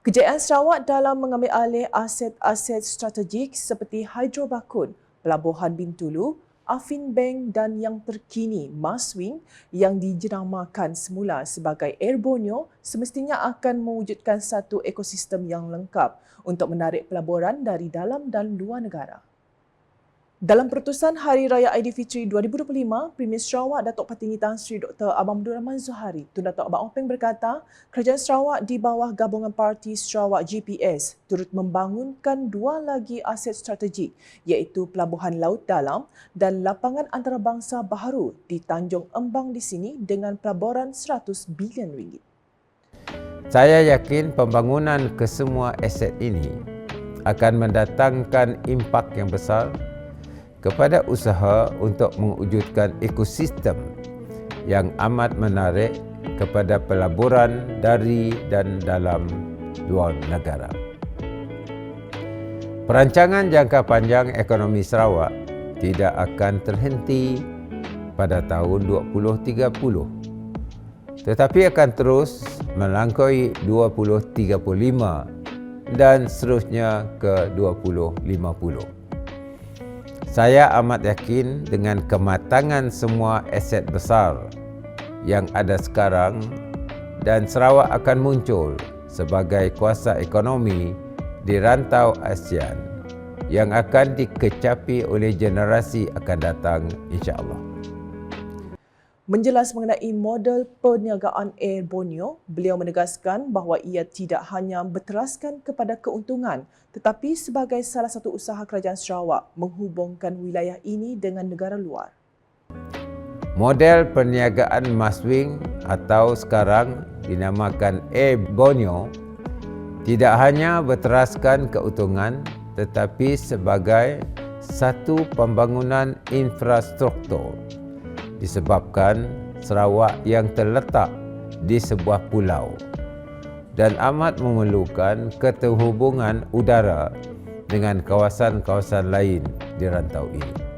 Kejayaan Sarawak dalam mengambil alih aset-aset strategik seperti Hydrobakun, Pelabuhan Bintulu, Afin Bank dan yang terkini Maswing yang dijenamakan semula sebagai Air Borneo semestinya akan mewujudkan satu ekosistem yang lengkap untuk menarik pelaburan dari dalam dan luar negara. Dalam perutusan Hari Raya Aidilfitri 2025, Premier Sarawak Datuk Patinggi Tan Sri Dr. Abang Abdul Rahman Zuhari, Tun Datuk Abang Openg berkata, Kerajaan Sarawak di bawah gabungan parti Sarawak GPS turut membangunkan dua lagi aset strategik iaitu Pelabuhan Laut Dalam dan Lapangan Antarabangsa Baharu di Tanjung Embang di sini dengan pelaburan 100 bilion ringgit. Saya yakin pembangunan kesemua aset ini akan mendatangkan impak yang besar kepada usaha untuk mewujudkan ekosistem yang amat menarik kepada pelaburan dari dan dalam luar negara. Perancangan jangka panjang ekonomi Sarawak tidak akan terhenti pada tahun 2030 tetapi akan terus melangkaui 2035 dan seterusnya ke 2050. Saya amat yakin dengan kematangan semua aset besar yang ada sekarang dan Sarawak akan muncul sebagai kuasa ekonomi di rantau ASEAN yang akan dikecapi oleh generasi akan datang insya-Allah. Menjelas mengenai model perniagaan Air Borneo, beliau menegaskan bahawa ia tidak hanya berteraskan kepada keuntungan tetapi sebagai salah satu usaha kerajaan Sarawak menghubungkan wilayah ini dengan negara luar. Model perniagaan Maswing atau sekarang dinamakan Air Borneo tidak hanya berteraskan keuntungan tetapi sebagai satu pembangunan infrastruktur disebabkan Sarawak yang terletak di sebuah pulau dan amat memerlukan keterhubungan udara dengan kawasan-kawasan lain di rantau ini.